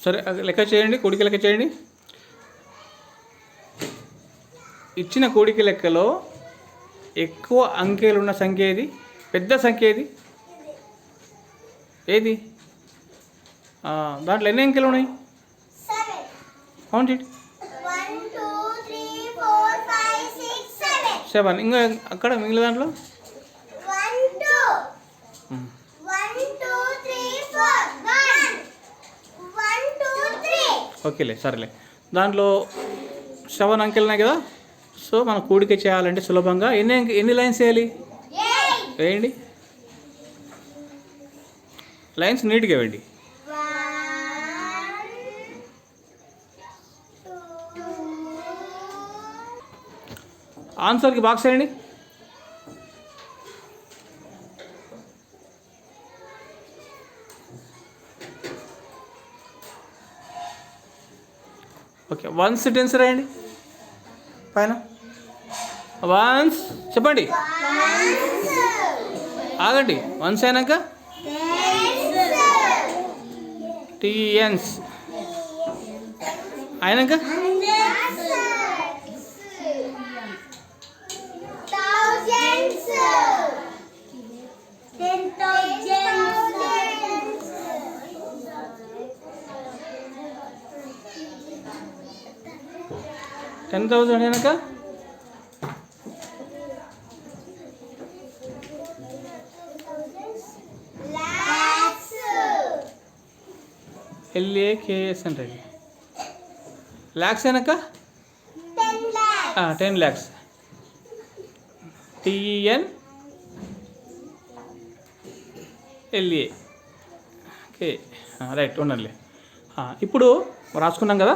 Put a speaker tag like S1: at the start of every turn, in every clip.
S1: సరే అది లెక్క చేయండి కూడిక లెక్క చేయండి. ఇచ్చిన కూడిక లెక్కలో ఎక్కువ అంకెలు ఉన్న సంఖ్య ఏది? పెద్ద సంఖ్య ఏది? ఏది? దాంట్లో ఎన్ని అంకెలు ఉన్నాయి?
S2: Seven
S1: count it
S2: one two three four five six seven
S1: ఇంకా అక్కడ మిగిలిన దాంట్లో?
S2: త్రీ
S1: ఓకేలే సరేలే. దాంట్లో సెవెన్ అంకెలు ఉన్నాయి కదా? సో మనం కూడిక చేయాలంటే సులభంగా. ఎన్ని ఎన్ని లైన్స్ వేయాలి? వేయండి. లైన్స్ నీట్గా వేయండి. ఆన్సర్కి బాక్స్ వేయండి. ఓకే వన్ టెన్స్ రాయండి. పైన. వన్స్ చెప్పండి. ఆగండి. వన్స్ అయినాక? టీఎన్స్. అయినాక? టెన్ థౌజండ్ అయినాక? ఎల్ఏ కేఎస్ అంటే lakhs
S2: lakhs.
S1: Ten lakhs T N L A okay right ఉండండి. ఇప్పుడు రాసుకున్నాం కదా.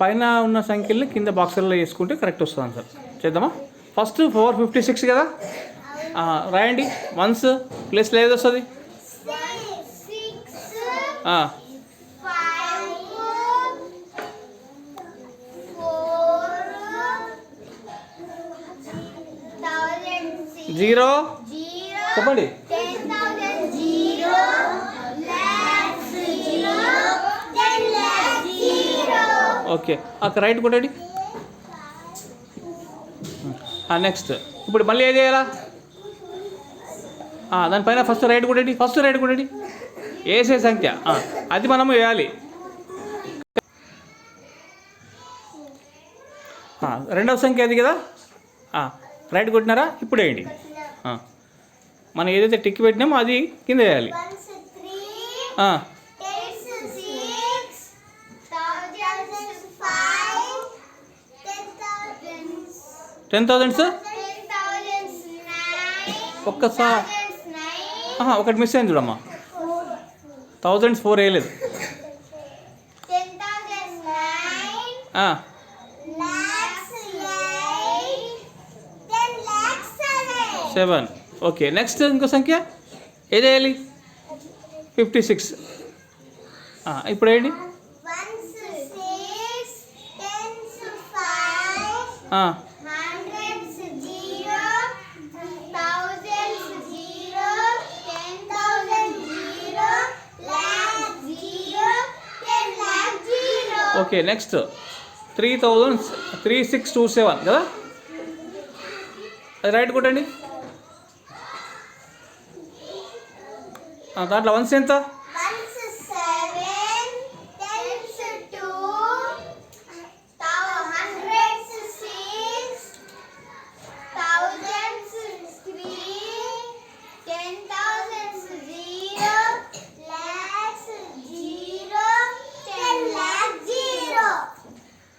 S1: పైన ఉన్న సంఖ్యల్ని కింద బాక్సుల్లో వేసుకుంటే కరెక్ట్ వస్తుంది ఆన్సర్ చేద్దామా? ఫస్ట్ ఫోర్ ఫిఫ్టీ సిక్స్ కదా? రాయండి. వన్స్ ప్లస్ లేదు వస్తుంది? జీరో. చెప్పండి. ఓకే. అక్కడ రైట్ కొట్టండి. నెక్స్ట్. ఇప్పుడు మళ్ళీ ఏం చేయాలా? దానిపైన ఫస్ట్ రైట్ కొట్టండి. ఫస్ట్ రైట్ కొట్టండి. వేసే సంఖ్య. అది మనము వేయాలి. రెండవ సంఖ్య అది కదా? రైట్ కొట్టినారా? ఇప్పుడు వేయండి. మనం ఏదైతే టిక్ పెట్టినామో అది కింద వేయాలి. టెన్ థౌజండ్స్ ఒక్కసారి ఒకటి మిస్ అయింది చూడమ్మా. థౌజండ్ ఫోర్ వేయలేదు. సెవెన్. ఓకే నెక్స్ట్ ఇంకో సంఖ్య? ఏది వేయాలి? Fifty six. ఇప్పుడు వేయండి okay next three thousand three six two seven కదా? అది రైట్ కొట్టండి. దాంట్లో వన్స్ ఎంత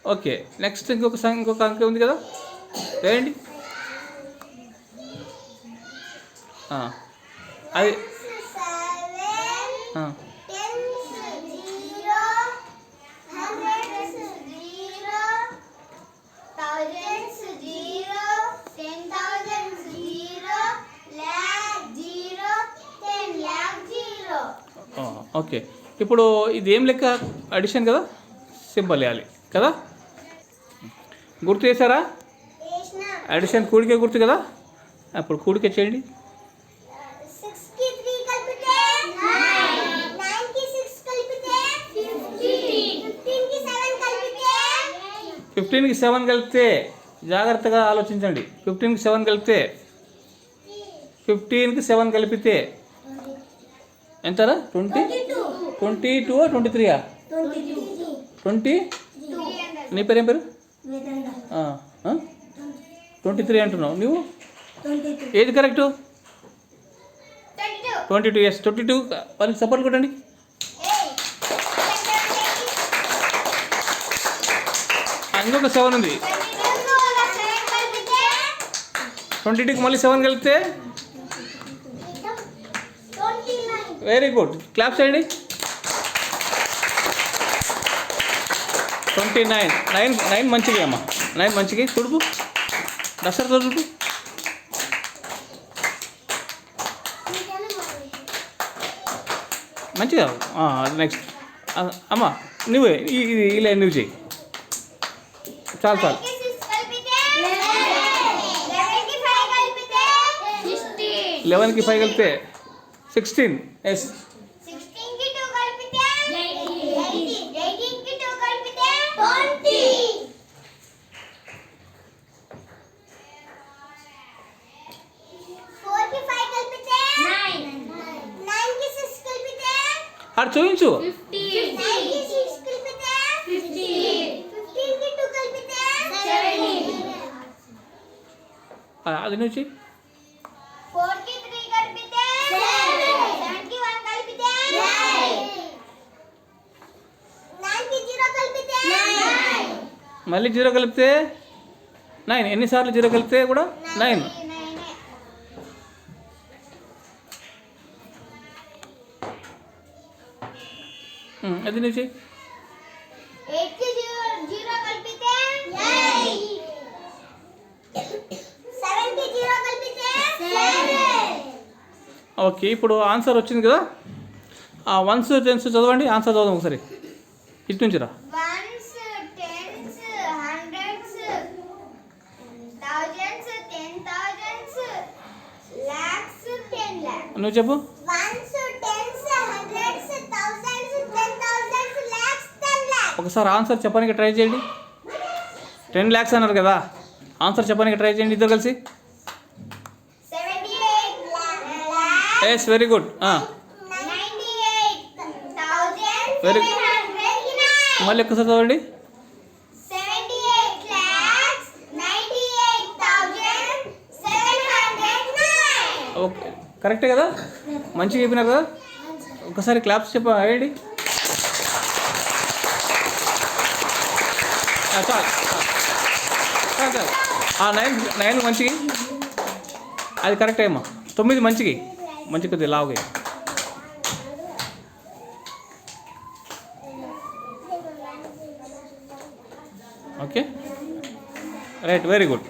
S1: ఓకే నెక్స్ట్ ఇంకొక ఇంకొక అంకె ఉంది కదా? వేయండి అది ఓకే ఇప్పుడు ఇది ఏం లెక్క? అడిషన్ కదా? సింపుల్ వేయాలి కదా? గుర్తు చేశారా? అడిషన్ కూడికే గుర్తు కదా? అప్పుడు కూడికే చేయండి. ఫిఫ్టీన్కి సెవెన్ కలిపితే జాగ్రత్తగా ఆలోచించండి. ఫిఫ్టీన్కి సెవెన్ కలిపితే ఫిఫ్టీన్కి సెవెన్ కలిపితే ఎంతరా? ట్వంటీ ట్వంటీ టూ ట్వంటీ త్రీయా ట్వంటీ నీ పేరు ఏం పేరు? ట్వంటీ త్రీ అంటున్నావు. నువ్వు? ఏది correct?
S2: Twenty two
S1: years twenty two వాళ్ళకి సపోర్ట్ కొట్టండి. ఇంకొక సెవెన్ ఉంది. ట్వంటీ టూకి మళ్ళీ సెవెన్ కలిపితే? వెరీ గుడ్ క్లాప్ చేయండి. Twenty nine. నైన్ నైన్ మంచిగా అమ్మా. నైన్ మంచిగా తుడుపు. దసరా తుడుపు. మంచిగా నెక్స్ట్ అమ్మా నువ్వే. ఈ ఈ- ఇలా నువ్వు చెయ్యి. చాలు చాలు. లెవెన్కి ఫైవ్ కలిపితే సిక్స్టీన్ ఎస్ అటు చూపించు ఆ, అది నువ్వు చెయ్యి
S2: ఫోర్కి త్రీ కలిపితే సెవెన్కి వన్ కలిపితే నైన్ చూపించు. అది నుంచి
S1: మళ్ళీ జీరో కలిపితే నైన్. ఎన్నిసార్లు జీరో కలిపితే కూడా నైన్.
S2: కలిపితే సెవెన్
S1: ఓకే ఇప్పుడు ఆన్సర్ వచ్చింది కదా? ఆ వన్స్ టెన్స్ చదవండి ఆన్సర్ చదవం ఒకసారి. ఇటు నుంచి రా.
S2: Ones tens hundreds thousands ten thousands lakhs ten lakhs
S1: నువ్వు చెప్పు
S2: ones tens hundreds thousands ten thousands lakhs ten lakhs
S1: ఒకసారి ఆన్సర్ చెప్పడానికి ట్రై చేయండి. టెన్ ల్యాక్స్ అన్నారు కదా ఆన్సర్ చెప్పడానికి ట్రై చేయండి ఇద్దరు కలిసి. ఎస్ వెరీ గుడ్
S2: నైన్
S1: మళ్ళీ ఒక్కసారి చదవండి. ఓకే కరెక్టే కదా? మంచిగా చెప్పినారు కదా? ఒకసారి క్లాప్స్ చెప్ప వేయండి ఆ, చాలు చాలు చాలు ఆ నైన్ నైన్ మంచిగా అది కరెక్ట్ అమ్మా తొమ్మిది మంచిగా మంచి కొద్దిగా లావుగా ఓకే రైట్ వెరీ గుడ్